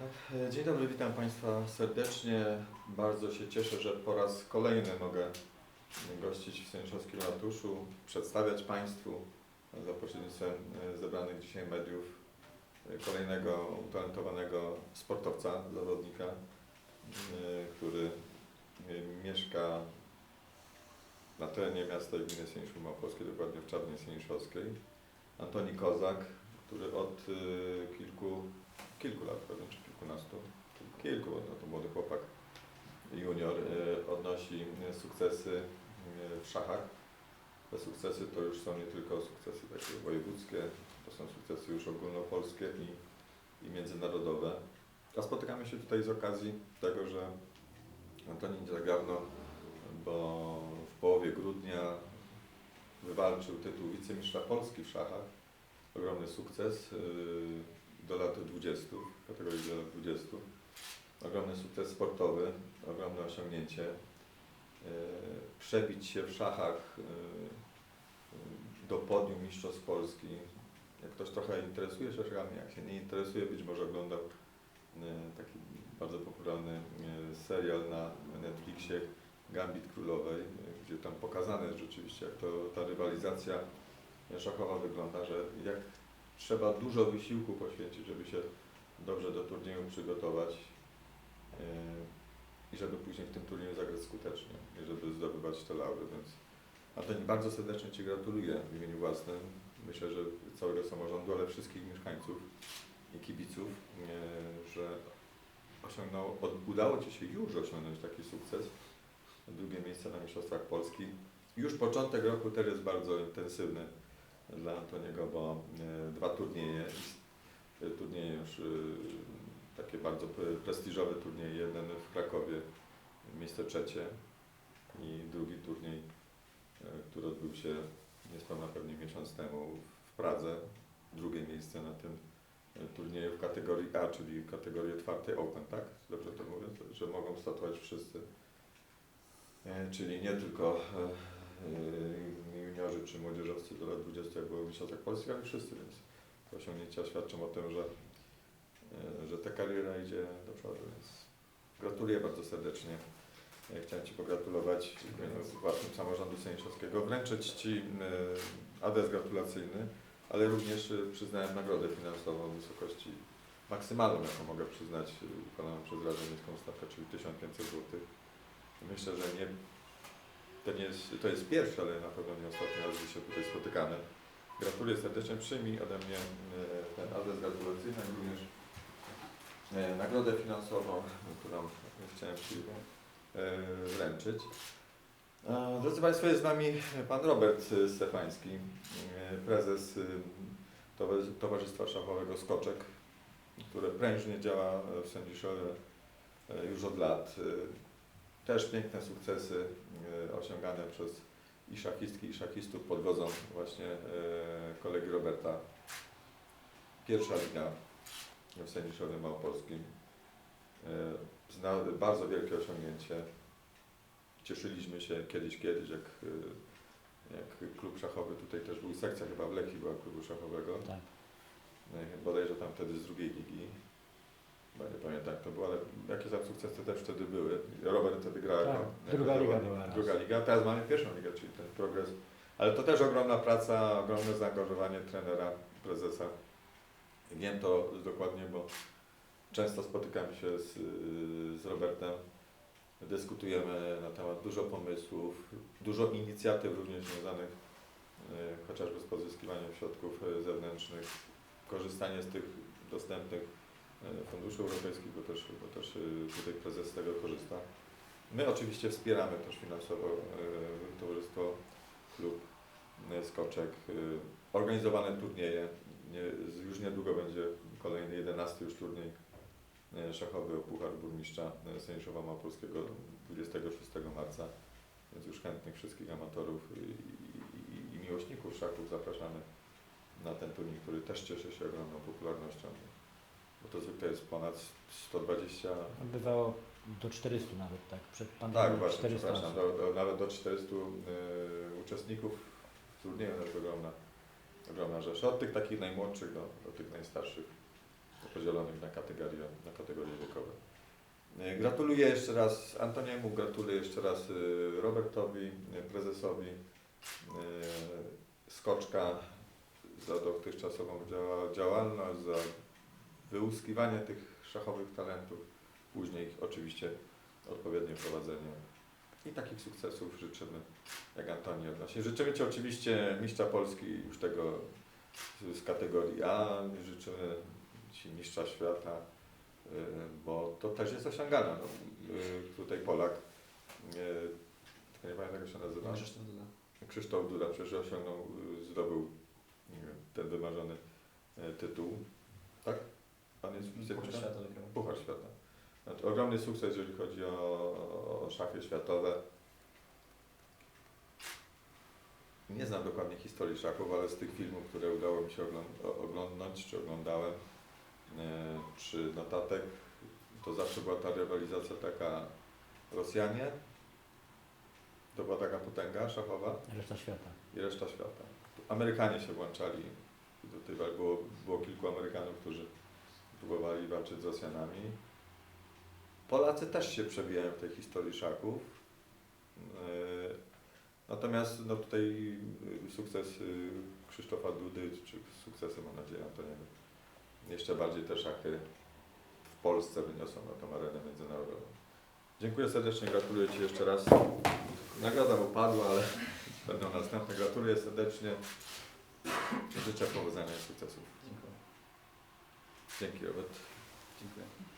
E, Dzień dobry, witam Państwa serdecznie. Bardzo się cieszę, że po raz kolejny mogę gościć w Sędziowskim Ratuszu, przedstawiać Państwu za pośrednictwem e, zebranych dzisiaj mediów e, kolejnego utalentowanego sportowca, zawodnika, który mieszka na terenie miasta i gminy Sieniszów Małopolskiej, dokładnie w Czarnie Sieniszowskiej. Antoni Kozak, który od kilku kilku lat pewnie, kilkunastu, kilku, no to młody chłopak, junior, e, odnosi e, sukcesy e, w szachach. Te sukcesy to już są nie tylko sukcesy takie wojewódzkie, to są sukcesy już ogólnopolskie i, i międzynarodowe. A spotykamy się tutaj z okazji tego, że Antoni nie tak bo w połowie grudnia wywalczył tytuł wicemistrza Polski w szachach. Ogromny sukces. E, do lat 20, w kategorii do lat 20. Ogromny sukces sportowy, ogromne osiągnięcie. E, Przebić się w szachach e, do podium Mistrzostw Polski. Jak ktoś trochę interesuje się szachami, jak się nie interesuje, być może oglądał e, taki bardzo popularny e, serial na Netflixie Gambit Królowej, e, gdzie tam pokazane jest rzeczywiście, jak to ta rywalizacja szachowa wygląda, że jak trzeba dużo wysiłku poświęcić, żeby się dobrze do turnieju przygotować yy, i żeby później w tym turnieju zagrać skutecznie i żeby zdobywać te laury, więc Antoni, bardzo serdecznie Ci gratuluję w imieniu własnym, myślę, że całego samorządu, ale wszystkich mieszkańców i kibiców, yy, że osiągnął, udało Ci się już osiągnąć taki sukces, drugie miejsce na Mistrzostwach Polski. Już początek roku też jest bardzo intensywny dla Antoniego, bo e, dwa turnieje, e, turnieje już e, takie bardzo pre- prestiżowe turnieje, jeden w Krakowie, miejsce trzecie i drugi turniej, który odbył się niespełna pewnie miesiąc temu w Pradze, drugie miejsce na tym turnieju w kategorii A, czyli kategorię czwartej Open, tak? Dobrze to mówię, że mogą startować wszyscy. Czyli nie tylko juniorzy czy młodzieżowcy do lat 20, jak było w Mistrzostwach Polskich, ale wszyscy, więc te osiągnięcia świadczą o tym, że, e, że ta kariera idzie do przodu, więc gratuluję bardzo serdecznie. Chciałem Ci pogratulować w imieniu własnym samorządu sędziowskiego, wręczyć Ci e, adres gratulacyjny, ale również przyznałem nagrodę finansową w wysokości maksymalną, jaką mogę przyznać, wykonaną przez Radę Miejską Stawkę, czyli 1500 zł. Myślę, że nie, to, nie jest, to jest pierwszy, ale na pewno nie ostatni raz, gdzie się tutaj spotykamy. Gratuluję serdecznie, przyjmij ode mnie e, ten adres gratulacyjny, jak również e, nagrodę finansową, którą chciałem Ci e, wręczyć. Drodzy Państwo, jest z nami Pan Robert Stefański, prezes Towa- Towarzystwa Szachowego Skoczek, które prężnie działa w Sędziszowie już od lat. Też piękne sukcesy e, osiągane przez i szachistki, i szachistów pod wodzą właśnie e, kolegi Roberta. Pierwsza liga w Sędziszowie Małopolskim. E, Zna, bardzo wielkie osiągnięcie. Cieszyliśmy się kiedyś, kiedyś, jak, jak klub szachowy, tutaj też był sekcja chyba w Leki była klubu szachowego. Tak. E, Bodajże tam wtedy z drugiej ligi. Chyba nie pamiętam jak to było, ale jakie tam sukcesy też wtedy były. Robert wtedy grał Tak, jako, druga liga była raz. Druga liga, teraz mamy pierwszą ligę, czyli ten progres. Ale to też ogromna praca, ogromne zaangażowanie trenera, prezesa. Wiem to dokładnie, bo często spotykamy się z, z Robertem, dyskutujemy na temat dużo pomysłów, dużo inicjatyw również związanych e, chociażby z pozyskiwaniem środków e, zewnętrznych, korzystanie z tych dostępnych funduszy europejskich, bo też, bo też e, tutaj prezes z tego korzysta. My oczywiście wspieramy też finansowo e, Towarzystwo Klub e, Skoczek. e, Organizowane turnieje. Już niedługo będzie kolejny 11 już turniej e, szachowy o Puchar Burmistrza e, Sędziowa Małopolskiego 26 marca. Więc już chętnych wszystkich amatorów i, i, i miłośników szachów zapraszamy na ten turniej, który też cieszy się ogromną popularnością. Bo to zwykle jest ponad 120 Bywało do 400 nawet, tak? Przed pandemią tak, właśnie, 400 przepraszam, do, do, nawet do 400 y, uczestników w turnieju, to jest ogromna, ogromna rzecz. Od tych takich najmłodszych do, do tych najstarszych podzielonych na kategorie, na kategorie wiekowe. E, Gratuluję jeszcze raz Antoniemu, gratuluję jeszcze raz e, Robertowi, e, prezesowi Skoczka za dotychczasową działa, działalność, za wyłuskiwanie tych szachowych talentów, później oczywiście odpowiednie prowadzenie. I takich sukcesów życzymy, jak Antoni odnosi. Życzymy Ci oczywiście mistrza Polski już tego z kategorii A, życzymy Ci mistrza świata, y, bo to też jest osiągane. No, y, tutaj Polak, y, tylko nie pamiętam jak się nazywa, Krzysztof Duda. Krzysztof Duda przecież osiągnął, zdobył ten wymarzony tytuł. Tak? Pan jest Puchar wicemistrzem? świata. Puchar świata. Znaczy, ogromny sukces, jeżeli chodzi o, o szachy światowe. Nie znam dokładnie historii szachów, ale z tych filmów, które udało mi się oglą- o- oglądnąć, czy oglądałem, e, czy notatek, to zawsze była ta rywalizacja taka Rosjanie, to była taka potęga szachowa Reszta świata. i reszta świata. Amerykanie się włączali do tej walki. Było, było kilku Amerykanów, którzy próbowali walczyć z Rosjanami. Polacy też się przebijają w tej historii szachów. Yy, Natomiast no tutaj yy, sukces yy, Krzysztofa Dudy, czy sukcesy mam nadzieję Antoniego, jeszcze bardziej te szachy w Polsce wyniosą na tą arenę międzynarodową. Dziękuję serdecznie, gratuluję Ci jeszcze raz. Nagroda upadła, ale będą następne. Gratuluję serdecznie. Życzę powodzenia i sukcesów. Dziękuję. Dzięki Robert. Dziękuję.